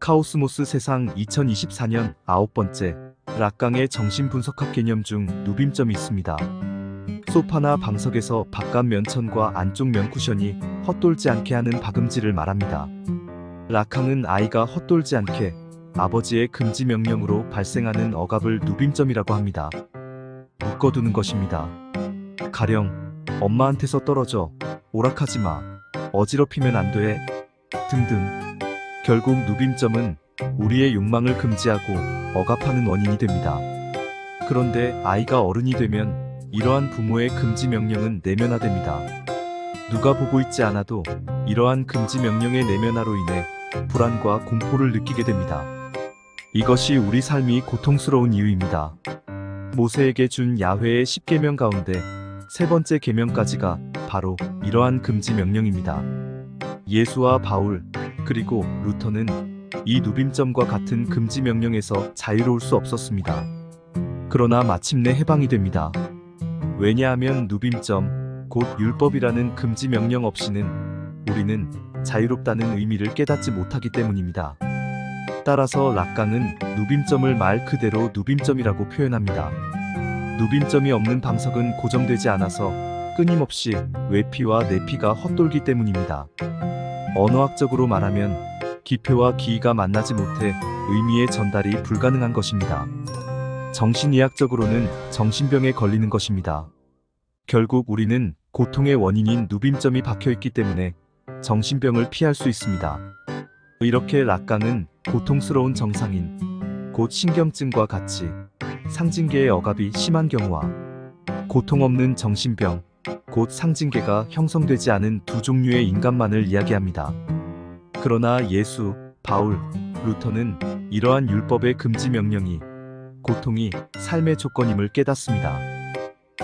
카오스모스 세상 2024년 아홉 번째 락강의 정신분석학 개념 중 누빔점이 있습니다. 소파나 방석에서 바깥 면천과 안쪽 면 쿠션이 헛돌지 않게 하는 박음질을 말합니다. 락강은 아이가 헛돌지 않게 아버지의 금지 명령으로 발생하는 억압을 누빔점이라고 합니다. 묶어두는 것입니다. 가령 엄마한테서 떨어져 오락하지 마, 어지럽히면 안 돼, 등등. 결국 누빔점은 우리의 욕망을 금지하고 억압하는 원인이 됩니다. 그런데 아이가 어른이 되면 이러한 부모의 금지 명령은 내면화됩니다. 누가 보고 있지 않아도 이러한 금지 명령의 내면화로 인해 불안과 공포를 느끼게 됩니다. 이것이 우리 삶이 고통스러운 이유입니다. 모세에게 준 야훼의 10계명 가운데 세 번째 계명까지가 바로 이러한 금지 명령입니다. 예수와 바울 그리고 루터는 이 누빔점과 같은 금지 명령에서 자유로울 수 없었습니다. 그러나 마침내 해방이 됩니다. 왜냐하면 누빔점, 곧 율법이라는 금지 명령 없이는 우리는 자유롭다는 의미를 깨닫지 못하기 때문입니다. 따라서 락강은 누빔점을 말 그대로 누빔점이라고 표현합니다. 누빔점이 없는 방석은 고정되지 않아서 끊임없이 외피와 내피가 헛돌기 때문입니다. 언어학적으로 말하면 기표와 기의가 만나지 못해 의미의 전달이 불가능한 것입니다. 정신의학적으로는 정신병에 걸리는 것입니다. 결국 우리는 고통의 원인인 누빔점이 박혀 있기 때문에 정신병을 피할 수 있습니다. 이렇게 락강은 고통스러운 정상인, 곧 신경증과 같이 상징계의 억압이 심한 경우와 고통 없는 정신병, 곧 상징계가 형성되지 않은 두 종류의 인간만을 이야기합니다. 그러나 예수, 바울, 루터는 이러한 율법의 금지 명령이 고통이 삶의 조건임을 깨닫습니다.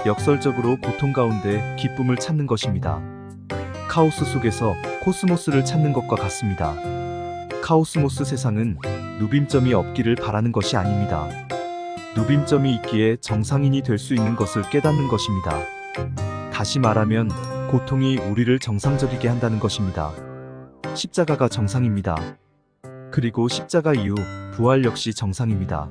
역설적으로 고통 가운데 기쁨을 찾는 것입니다. 카오스 속에서 코스모스를 찾는 것과 같습니다. 카오스모스 세상은 누빔점이 없기를 바라는 것이 아닙니다. 누빔점이 있기에 정상인이 될 수 있는 것을 깨닫는 것입니다. 다시 말하면 고통이 우리를 정상적이게 한다는 것입니다. 십자가가 정상입니다. 그리고 십자가 이후 부활 역시 정상입니다.